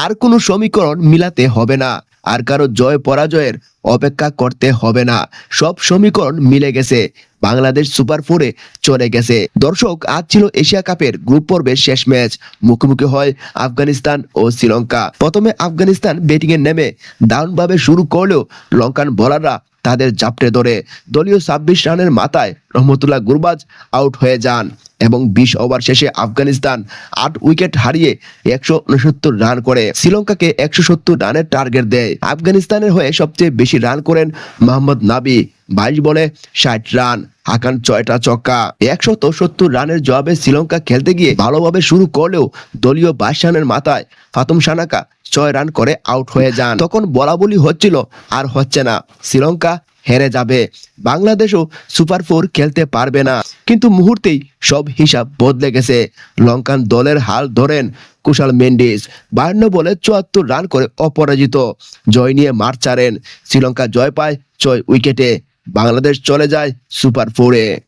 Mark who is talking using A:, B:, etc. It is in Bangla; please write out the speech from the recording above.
A: আর কোনো সমীকরণ মিলাতে হবে না, আর কারও জয় পরাজয়ের অপেক্ষা করতে হবে না। সব সমীকরণ মিলে গেছে। বাংলাদেশ সুপার ফোরে চলে গেছে। দর্শক, আজ ছিল এশিয়া কাপের গ্রুপ পর্বের শেষ ম্যাচ। মুখোমুখি হয় আফগানিস্তান ও শ্রীলঙ্কা। প্রথমে আফগানিস্তান ব্যাটিং এ নেমে দারুণভাবে শুরু করলেও লঙ্কান বোলাররা তাদের জাপটে ধরে। দলীয় ছাব্বিশ রানের মাথায় রহমতুল্লাহ গুরবাজ আউট হয়ে যান। এবং বিশ ওভার শেষে আফগানিস্তান আট উইকেট হারিয়ে একশো উনসত্তর রান করে। শ্রীলঙ্কাকে একশো সত্তর রানের টার্গেট দেয়। আফগানিস্তানের হয়ে সবচেয়ে বেশি রান করেন মোহাম্মদ নাবি, বাইশ বলে ষাট রান। হাকান ছয়টা চক্কা একশত সত্তর রানের জবাবে শ্রীলঙ্কা খেলতে গিয়ে ভালোভাবে শুরু করলেও দলীয় বাইশ রানের মাথায় ফাতুম সানাকা ছয় রান করে আউট হয়ে যান। তখন বলা বলি হচ্ছিল, আর হচ্ছে না। শ্রীলঙ্কা হেরে যাবে। বাংলাদেশও সুপার ফোর খেলতে পারবে না। কিন্তু মুহূর্তেই সব হিসাব বদলে গেছে। লঙ্কান দলের হাল ধরেন কুশাল মেন্ডিস। বায়ান্ন বলে চুয়াত্তর রান করে অপরাজিত। জয় নিয়ে মার ছাড়েন। শ্রীলঙ্কা জয় পায় ছয় উইকেটে। বাংলাদেশ চলে যায় সুপার ফোরে